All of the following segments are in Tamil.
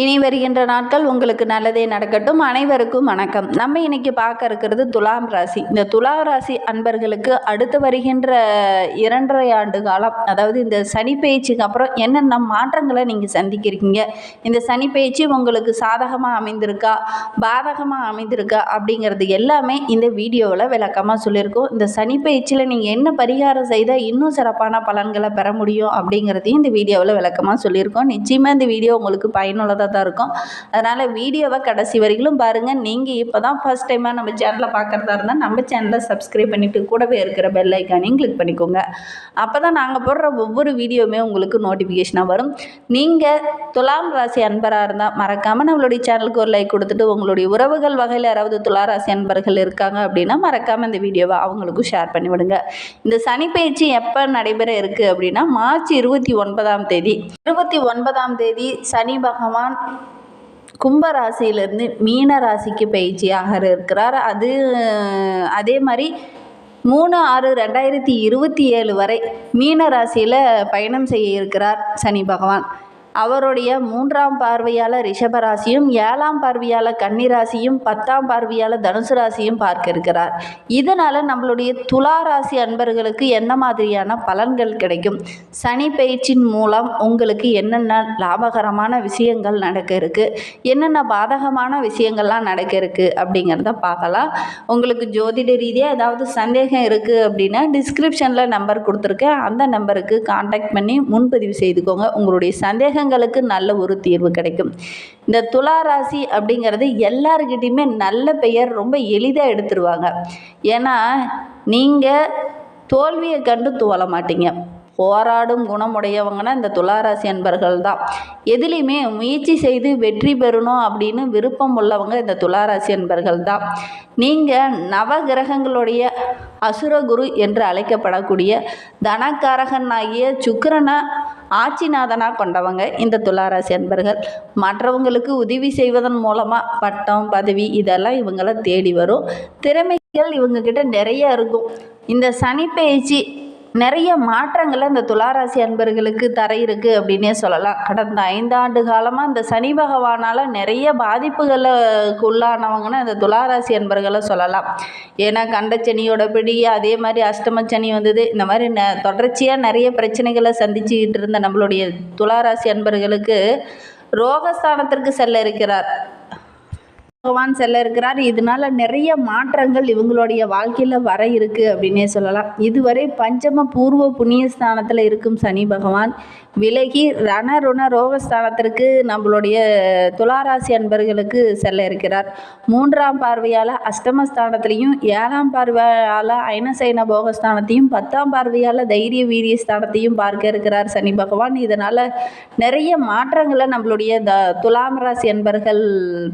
இனி வருகின்ற நாட்கள் உங்களுக்கு நல்லதே நடக்கட்டும். அனைவருக்கும் வணக்கம். நம்ம இன்னைக்கு பார்க்க இருக்கிறது துலாம் ராசி. இந்த துலாம் ராசி அன்பர்களுக்கு அடுத்து வருகின்ற இரண்டரை ஆண்டு காலம் அதாவது இந்த சனி பயிற்சிக்கு அப்புறம் என்னென்ன மாற்றங்களை நீங்கள் சந்திக்கிறீங்க? இந்த சனி பயிற்சி உங்களுக்கு சாதகமாக அமைந்திருக்கா? பாதகமாக அமைந்திருக்கா? அப்படிங்கிறது எல்லாமே இந்த வீடியோவில் விளக்கமாக சொல்லியிருக்கோம். இந்த சனி பயிற்சியில் நீங்கள் என்ன பரிகாரம் செய்தால் இன்னும் சிறப்பான பலன்களை பெற முடியும் அப்படிங்கிறதையும் இந்த வீடியோவில் விளக்கமாக சொல்லியிருக்கோம். நிச்சயமாக இந்த வீடியோ உங்களுக்கு பயனுள்ளதாக தான் இருக்கும். அதனால் வீடியோவை கடைசி வரையிலும் பாருங்கள் நீங்கள் இப்போ தான் ஃபஸ்ட் டைமாக நம்ம சேனலை பார்க்குறதா இருந்தால் நம்ம சேனலை சப்ஸ்கிரைப் பண்ணிவிட்டு கூடவே இருக்கிற பெல் ஐக்கானையும் கிளிக் பண்ணிக்கோங்க. அப்போ தான் நாங்கள் போடுற ஒவ்வொரு வீடியோவுமே உங்களுக்கு நோட்டிஃபிகேஷனாக வரும். நீங்கள் துலாம் ராசி அன்பராக இருந்தால் மறக்காமல் நம்மளுடைய சேனலுக்கு ஒரு லைக் கொடுத்துட்டு உங்களுடைய உறவுகள் வகையில் யாராவது துலா ராசி அன்பர்கள் இருக்காங்க அப்படின்னா மறக்காமல் இந்த வீடியோவை அவங்களுக்கும் ஷேர் பண்ணிவிடுங்க இந்த சனி பயிற்சி எப்போ நடைபெற இருக்குது அப்படின்னா மார்ச் இருபத்தி ஒன்பதாம் தேதி. இருபத்தி ஒன்பதாம் தேதி சனி பகவான் கும்பராசியிலிருந்து மீன ராசிக்கு பயிற்சியாக இருக்கிறார். அது அதே மாதிரி மூணு ஆறு ரெண்டாயிரத்தி இருபத்தி ஏழு வரை மீன ராசியில் பயணம் செய்ய இருக்கிறார் சனி பகவான். அவருடைய மூன்றாம் பார்வையால் ரிஷபராசியும் ஏழாம் பார்வையால் கன்னிராசியும் பத்தாம் பார்வையால் தனுசு ராசியும் பார்க்க இருக்கிறார் இதனால் நம்மளுடைய துலா ராசி அன்பர்களுக்கு என்ன மாதிரியான பலன்கள் கிடைக்கும்? சனி பயிற்சியின் மூலம் உங்களுக்கு என்னென்ன லாபகரமான விஷயங்கள் நடக்க இருக்குது என்னென்ன பாதகமான விஷயங்கள்லாம் நடக்க இருக்குது அப்படிங்கிறத பார்க்கலாம். உங்களுக்கு ஜோதிட ரீதியாக ஏதாவது சந்தேகம் இருக்குது அப்படின்னா டிஸ்கிரிப்ஷனில் நம்பர் கொடுத்துருக்கேன். அந்த நம்பருக்கு காண்டாக்ட் பண்ணி முன்பதிவு செய்துக்கோங்க. உங்களுடைய எண்ணங்களுக்கு நல்ல ஒரு தீர்வு கிடைக்கும். இந்த துலா ராசி அப்படிங்கிறது எல்லாருக்கிட்டேயுமே நல்ல பெயர் ரொம்ப எளிதாக எடுத்துருவாங்க. ஏன்னா நீங்கள் தோல்வியை கண்டு துவள மாட்டீங்க. போராடும் குணமுடையவங்கன்னா இந்த துளாராசி அன்பர்கள் தான். எதுலேயுமே முயற்சி செய்து வெற்றி பெறணும் அப்படின்னு விருப்பம் உள்ளவங்க இந்த துளாராசி அன்பர்கள் தான். நீங்கள் நவகிரகங்களுடைய அசுரகுரு என்று அழைக்கப்படக்கூடிய தனக்காரகன் ஆகிய ஆட்சிநாதனாக கொண்டவங்க இந்த துளாராசி அன்பர்கள். மற்றவங்களுக்கு உதவி செய்வதன் மூலமாக பட்டம் பதவி இதெல்லாம் இவங்கள தேடி வரும். திறமைகள் இவங்கக்கிட்ட நிறைய இருக்கும். இந்த சனி பயிற்சி நிறைய மாற்றங்களை இந்த துளாராசி அன்பர்களுக்கு தர இருக்குது அப்படின்னே சொல்லலாம். கடந்த ஐந்தாண்டு காலமாக இந்த சனி பகவானால் நிறைய பாதிப்புகளுக்கு உள்ளானவங்கன்னா இந்த துளாராசி அன்பர்களை சொல்லலாம். ஏன்னா கண்டச்சனியோட பிடி அதே மாதிரி அஷ்டமச்சனி வந்தது. இந்த மாதிரி ந தொடர்ச்சியாக நிறைய பிரச்சனைகளை சந்திச்சுக்கிட்டு இருந்த நம்மளுடைய துளாராசி அன்பர்களுக்கு ரோகஸ்தானத்திற்கு செல்ல இருக்கிறார். பகவான் செல்ல இருக்கிறார். இதனால நிறைய மாற்றங்கள் இவங்களுடைய வாழ்க்கையில் வர இருக்கு அப்படின்னே சொல்லலாம். இதுவரை பஞ்சம பூர்வ புண்ணியஸ்தானத்தில் இருக்கும் சனி பகவான் விலகி ரணருண ரோகஸ்தானத்திற்கு நம்மளுடைய துளாராசி அன்பர்களுக்கு செல்ல இருக்கிறார். மூன்றாம் பார்வையால் அஷ்டமஸ்தானத்திலையும் ஏழாம் பார்வையால் ஐனசைன போகஸ்தானத்தையும் பத்தாம் பார்வையால் தைரிய வீரிய ஸ்தானத்தையும் பார்க்க இருக்கிறார் சனி பகவான். இதனால் நிறைய மாற்றங்களை நம்மளுடைய த துலாம் ராசி அன்பர்கள்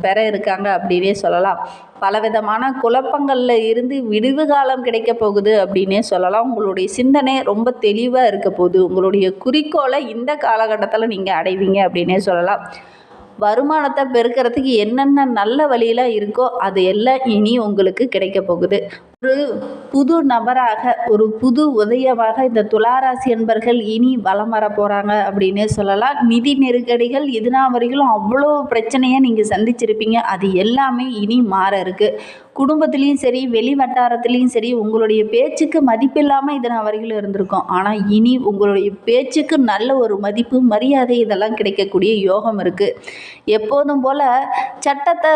பெற இருக்காங்க. அப்படின்னே சொல்லலாம். பலவிதமான குழப்பங்களில் இருந்து விடுவு காலம் கிடைக்க போகுது அப்படின்னே சொல்லலாம். உங்களுடைய சிந்தனை ரொம்ப தெளிவாக இருக்க போகுது. உங்களுடைய குறிக்கோளை இந்த காலகட்டத்தில் நீங்கள் அடைவீங்க அப்படின்னே சொல்லலாம். வருமானத்தை பெருக்கிறதுக்கு என்னென்ன நல்ல வழியெலாம் இருக்கோ அது எல்லாம் இனி உங்களுக்கு கிடைக்க போகுது. ஒரு புது நபராக ஒரு புது உதயமாக இந்த துளாராசி அன்பர்கள் இனி வலம் வர போகிறாங்க அப்படின்னே சொல்லலாம். நிதி நெருக்கடிகள் இதுனா வரைக்கும் அவ்வளோ பிரச்சனையை நீங்கள் சந்திச்சிருப்பீங்க. அது எல்லாமே இனி மாற இருக்குது குடும்பத்துலேயும் சரி வெளி வட்டாரத்துலேயும் சரி உங்களுடைய பேச்சுக்கு மதிப்பில்லாமல் இதனா வரைக்கும் இருந்திருக்கும். ஆனால் இனி உங்களுடைய பேச்சுக்கு நல்ல ஒரு மதிப்பு மரியாதை இதெல்லாம் கிடைக்கக்கூடிய யோகம் இருக்குது எப்போதும் போல் சட்டத்தை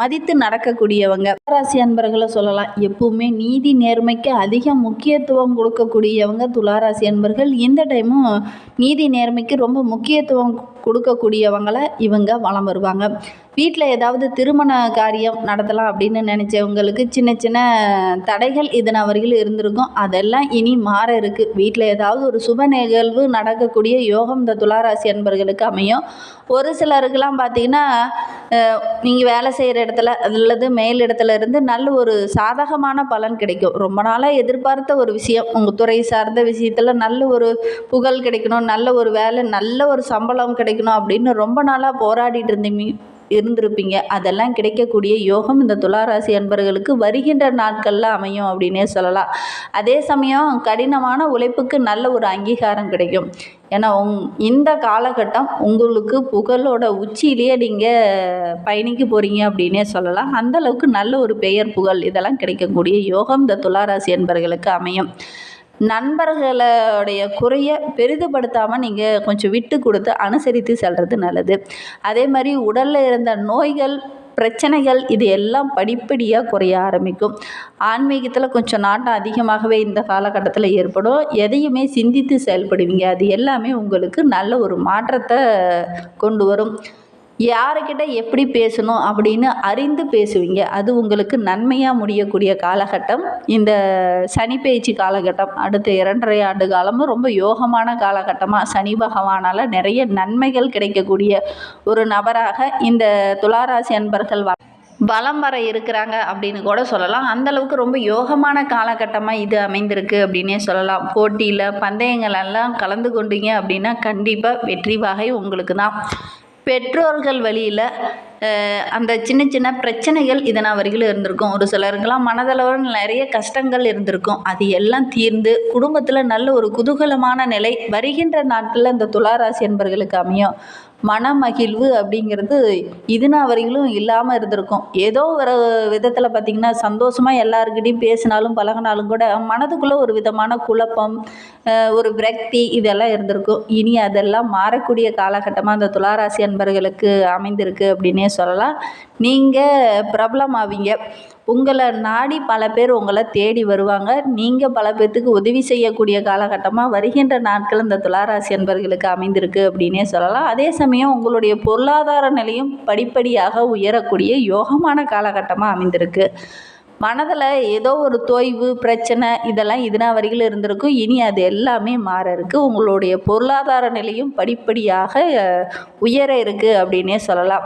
மதித்து நடக்கக்கூடியவங்க. ராசி அன்பர்களை சொல்லலாம். எப்பவுமே நீதி நேர்மைக்கு அதிக முக்கியத்துவம் கொடுக்கக்கூடியவங்க துளாராசி அன்பர்கள். இந்த டைமும் நீதி நேர்மைக்கு ரொம்ப முக்கியத்துவம் கொடுக்கக்கூடியவங்களை இவங்க வளம் வருவாங்க. வீட்டில் ஏதாவது திருமண காரியம் நடத்தலாம் அப்படின்னு நினச்சவங்களுக்கு சின்ன சின்ன தடைகள் இதன வரையில் இருந்திருக்கும். அதெல்லாம் இனி மாற இருக்குது வீட்டில் ஏதாவது ஒரு சுப நிகழ்வு நடக்கக்கூடிய யோகம் இந்த துளாராசி அன்பர்களுக்கு அமையும். ஒரு சிலருக்கெல்லாம் பார்த்தீங்கன்னா நீங்கள் வேலை செய்கிற இடத்துல அல்லது மேல் இடத்துல இருந்து நல்ல ஒரு சாதகமான பலன் கிடைக்கும். ரொம்ப நாளாக எதிர்பார்த்த ஒரு விஷயம். உங்கள் துறை சார்ந்த விஷயத்தில் நல்ல ஒரு புகழ் கிடைக்கணும். நல்ல ஒரு வேலை நல்ல ஒரு சம்பளம் கிடைக்கணும். அப்படின்னு ரொம்ப நாளாக போராடிட்டு இருந்தீங்க இருந்திருப்பீங்க. அதெல்லாம் கிடைக்கக்கூடிய யோகம் இந்த துளாராசி அன்பர்களுக்கு வருகின்ற நாட்களில் அமையும் அப்படின்னே சொல்லலாம். அதே சமயம் கடினமான உழைப்புக்கு நல்ல ஒரு அங்கீகாரம் கிடைக்கும். ஏன்னா உங் இந்த காலகட்டம் உங்களுக்கு புகழோட உச்சியிலேயே நீங்கள் பயணிக்க போகிறீங்க அப்படின்னே சொல்லலாம். அந்தளவுக்கு நல்ல ஒரு பெயர் புகழ் இதெல்லாம் கிடைக்கக்கூடிய யோகம் இந்த துளாராசி அன்பர்களுக்கு அமையும். நண்பர்களுடைய குறைய பெரிதுபடுத்தாமல் நீங்கள் கொஞ்சம் விட்டு கொடுத்து அனுசரித்து செல்வது நல்லது. அதே மாதிரி உடலில் இருந்த நோய்கள் பிரச்சனைகள் இது எல்லாம் படிப்படியாக குறைய ஆரம்பிக்கும். ஆன்மீகத்தில் கொஞ்சம் நாட்டம் அதிகமாகவே இந்த காலகட்டத்தில் ஏற்படும். எதையுமே சிந்தித்து செயல்படுவீங்க. அது எல்லாமே உங்களுக்கு நல்ல ஒரு மாற்றத்தை கொண்டு வரும். யாருக்கிட்ட எப்படி பேசணும் அப்படின்னு அறிந்து பேசுவீங்க. அது உங்களுக்கு நன்மையாக முடியக்கூடிய காலகட்டம். இந்த சனி பயிற்சி காலகட்டம் அடுத்த இரண்டரை ஆண்டு காலமும் ரொம்ப யோகமான காலகட்டமாக சனி பகவானால் நிறைய நன்மைகள் கிடைக்கக்கூடிய ஒரு நபராக இந்த துளாராசி அன்பர்கள் வ வலம் வர இருக்கிறாங்க அப்படின்னு கூட சொல்லலாம். அந்தளவுக்கு ரொம்ப யோகமான காலகட்டமாக இது அமைந்திருக்கு அப்படின்னே சொல்லலாம். போட்டியில் பந்தயங்கள் எல்லாம் கலந்து கொண்டீங்க அப்படின்னா கண்டிப்பாக வெற்றி வகை உங்களுக்கு தான். பெற்றோர்கள் வழியில் அந்த சின்ன சின்ன பிரச்சனைகள் இதனால் வரையிலும் இருந்திருக்கும். ஒரு சிலருக்கெல்லாம் மனதளவில் நிறைய கஷ்டங்கள் இருந்திருக்கும். அது எல்லாம் தீர்ந்து குடும்பத்தில் நல்ல ஒரு குதூகலமான நிலை வருகின்ற நாட்களில் இந்த துளாராசி என்பர்களுக்கு அமையும். மனமகிழ்வு அப்படிங்கிறது இதுனா வரையிலும் இல்லாமல் இருந்திருக்கும். ஏதோ ஒரு விதத்தில் பார்த்திங்கன்னா சந்தோஷமாக எல்லாருக்கிட்டையும் பேசினாலும் பழகினாலும் கூட மனதுக்குள்ளே ஒரு விதமான குழப்பம் ஒரு விரக்தி இதெல்லாம் இருந்திருக்கும். இனி அதெல்லாம் மாறக்கூடிய காலகட்டமாக அந்த துளாராசி அன்பர்களுக்கு அமைந்திருக்கு அப்படின்னே சொல்லலாம். நீங்கள் பிரபலம் ஆவீங்க உங்களை நாடி பல பேர் உங்களை தேடி வருவாங்க. நீங்கள் பல பேர்த்துக்கு உதவி செய்யக்கூடிய காலகட்டமாக வருகின்ற நாட்கள் இந்த துளாராசி அன்பர்களுக்கு அமைந்திருக்கு அப்படின்னே சொல்லலாம். அதே சமயம் உங்களுடைய பொருளாதார நிலையும் படிப்படியாக உயரக்கூடிய யோகமான காலகட்டமாக அமைந்திருக்கு. மனதில் ஏதோ ஒரு தொய்வு பிரச்சனை இதெல்லாம் இதுனா வரையில் இருந்திருக்கும். இனி அது எல்லாமே மாற இருக்குது உங்களுடைய பொருளாதார நிலையும் படிப்படியாக உயர இருக்குது அப்படின்னே சொல்லலாம்.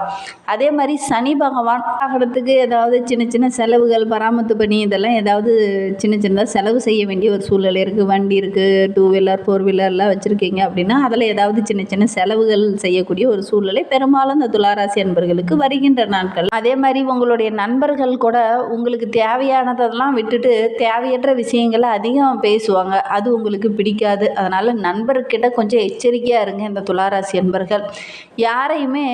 அதே மாதிரி சனி பகவான் ஆகிறதுக்கு ஏதாவது சின்ன சின்ன செலவுகள் பராமத்து பண்ணி இதெல்லாம் ஏதாவது சின்ன சின்னதாக செலவு செய்ய வேண்டிய ஒரு சூழ்நிலை இருக்குது வண்டி இருக்குது டூ வீலர் ஃபோர் வீலர்லாம் வச்சுருக்கீங்க அப்படின்னா அதில் ஏதாவது சின்ன சின்ன செலவுகள் செய்யக்கூடிய ஒரு சூழ்நிலை பெரும்பாலும் இந்த துளாராசி அன்பர்களுக்கு வருகின்ற நாட்கள். அதே மாதிரி உங்களுடைய நண்பர்கள் கூட உங்களுக்கு தேவையானதெல்லாம் விட்டுட்டு தேவையற்ற விஷயங்களை அதிகம் பேசுவாங்க. அது உங்களுக்கு பிடிக்காது. அதனால் நண்பர்கிட்ட கொஞ்சம் எச்சரிக்கையாக இருங்க இந்த துளாராசி நண்பர்கள் யாரையுமே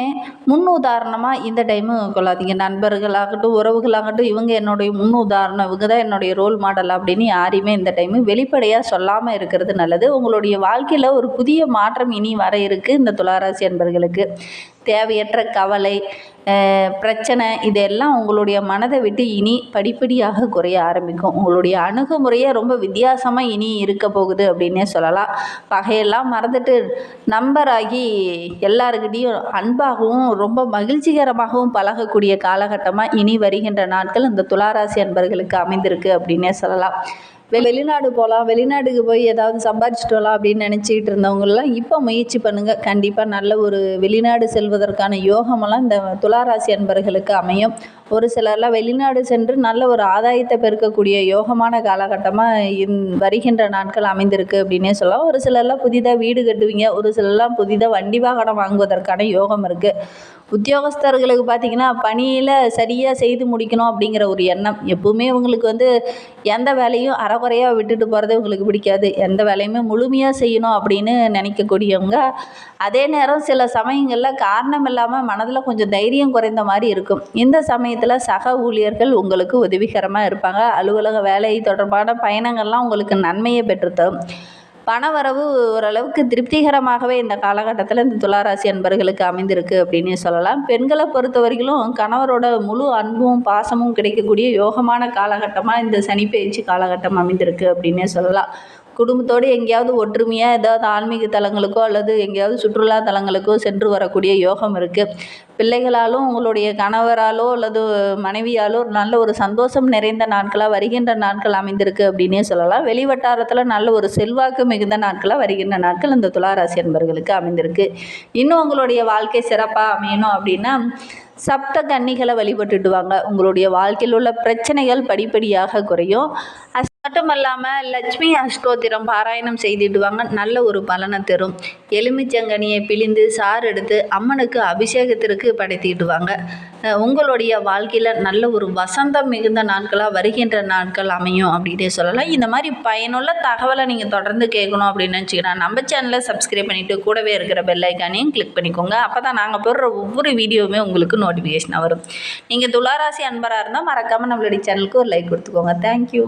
முன் உதாரணமாக இந்த டைமு கொள்ளாதீங்க. நண்பர்களாகட்டும் உறவுகளாகட்டும் இவங்க என்னுடைய முன் உதாரணம் இவங்க தான் என்னுடைய ரோல் மாடல் அப்படின்னு யாரையுமே இந்த டைமு வெளிப்படையாக சொல்லாமல் இருக்கிறது நல்லது. உங்களுடைய வாழ்க்கையில் ஒரு புதிய மாற்றம் இனி வர இருக்குது இந்த துளாராசி நண்பர்களுக்கு தேவையற்ற கவலை பிரச்சனை இதெல்லாம் உங்களுடைய மனதை விட்டு இனி படிப்படியாக குறைய ஆரம்பிக்கும். உங்களுடைய அணுகுமுறையே ரொம்ப வித்தியாசமாக இனி இருக்க போகுது அப்படின்னே சொல்லலாம். பகையெல்லாம் மறந்துட்டு நம்பராகி எல்லாருக்கிட்டேயும் அன்பாகவும் ரொம்ப மகிழ்ச்சிகரமாகவும் பழகக்கூடிய காலகட்டமாக இனி வருகின்ற நாட்கள் இந்த துளாராசி அன்பர்களுக்கு அமைந்திருக்கு அப்படின்னே சொல்லலாம். வெளிநாடு போகலாம் வெளிநாட்டுக்கு போய் ஏதாவது சம்பாரிச்சிட்டு வரலாம் அப்படின்னு நினச்சிக்கிட்டு இருந்தவங்கெல்லாம் இப்போ முயற்சி பண்ணுங்கள் கண்டிப்பாக நல்ல ஒரு வெளிநாடு செல்வதற்கான யோகமெல்லாம் இந்த துளாராசி அன்பர்களுக்கு அமையும். ஒரு சிலர்லாம் வெளிநாடு சென்று நல்ல ஒரு ஆதாயத்தை பெருக்கக்கூடிய யோகமான காலகட்டமாக இந் வருகின்ற நாட்கள் அமைந்திருக்கு அப்படின்னே சொல்லலாம். ஒரு சிலர்லாம் புதிதாக வீடு கட்டுவீங்க ஒரு சிலர்லாம் புதிதாக வண்டி வாகனம் வாங்குவதற்கான யோகம் இருக்குது உத்தியோகஸ்தர்களுக்கு பார்த்திங்கன்னா பணியில் சரியாக செய்து முடிக்கணும் அப்படிங்கிற ஒரு எண்ணம். எப்பவுமே இவங்களுக்கு வந்து எந்த வேலையும் அறகுறையாக விட்டுட்டு போகிறது இவங்களுக்கு பிடிக்காது. எந்த வேலையுமே முழுமையாக செய்யணும் அப்படின்னு நினைக்கக்கூடியவங்க. அதே நேரம் சில சமயங்களில் காரணம் இல்லாமல் மனதில் கொஞ்சம் தைரியம் குறைந்த மாதிரி இருக்கும். இந்த சமயத்தில் சக ஊழியர்கள் உங்களுக்கு உதவிகரமாக இருப்பாங்க. அலுவலக வேலை தொடர்பான பயணங்கள்லாம் உங்களுக்கு நன்மையை பெற்றுத்தரும். பணவரவு ஓரளவுக்கு திருப்திகரமாகவே இந்த காலகட்டத்தில் இந்த துளாராசி அன்பர்களுக்கு அமைந்திருக்கு அப்படின்னு சொல்லலாம். பெண்களை பொறுத்த வரைக்கும் கணவரோட முழு அன்பும் பாசமும் கிடைக்கக்கூடிய யோகமான காலகட்டமாக இந்த சனிப்பயிற்சி காலகட்டம் அமைந்திருக்கு அப்படின்னே சொல்லலாம். குடும்பத்தோடு எங்கேயாவது ஒற்றுமையாக ஏதாவது ஆன்மீக தலங்களுக்கோ அல்லது எங்கேயாவது சுற்றுலா தலங்களுக்கோ சென்று வரக்கூடிய யோகம் இருக்குது பிள்ளைகளாலும் உங்களுடைய கணவராலோ அல்லது மனைவியாலோ நல்ல ஒரு சந்தோஷம் நிறைந்த நாட்களாக வருகின்ற நாட்கள் அமைந்திருக்கு அப்படின்னே சொல்லலாம். வெளிவட்டாரத்தில் நல்ல ஒரு செல்வாக்கு மிகுந்த நாட்களாக வருகின்ற நாட்கள் இந்த துளாராசி என்பர்களுக்கு அமைந்திருக்கு. இன்னும் உங்களுடைய வாழ்க்கை சிறப்பாக அமையணும் அப்படின்னா சப்த கன்னிகளை வழிபட்டுடுவாங்க உங்களுடைய வாழ்க்கையில் உள்ள பிரச்சனைகள் படிப்படியாக குறையும். மட்டுமல்லாமல் லட்சுமி அஷ்டோத்திரம் பாராயணம் செய்திடுவாங்க. நல்ல ஒரு பலனை தரும். எலுமிச்சங்கனியை பிழிந்து சாறு எடுத்து அம்மனுக்கு அபிஷேகத்திற்கு படைத்திடுவாங்க. உங்களுடைய வாழ்க்கையில் நல்ல ஒரு வசந்தம் மிகுந்த நாட்களாக வருகின்ற நாட்கள் அமையும் அப்படின்னே சொல்லலாம். இந்த மாதிரி பயனுள்ள தகவலை நீங்கள் தொடர்ந்து கேட்கணும் அப்படின்னு நினச்சிங்கன்னா நம்ம சேனலை சப்ஸ்கிரைப் பண்ணிவிட்டு கூடவே இருக்கிற பெல்லைக்கானையும் கிளிக் பண்ணிக்கோங்க. அப்போ தான் நாங்கள் போடுற ஒவ்வொரு வீடியோவுமே உங்களுக்கு நோட்டிஃபிகேஷனாக வரும். நீங்கள் துளாராசி அன்பராக இருந்தால் மறக்காமல் நம்மளுடைய சேனலுக்கு ஒரு லைக் கொடுத்துக்கோங்க. தேங்க்யூ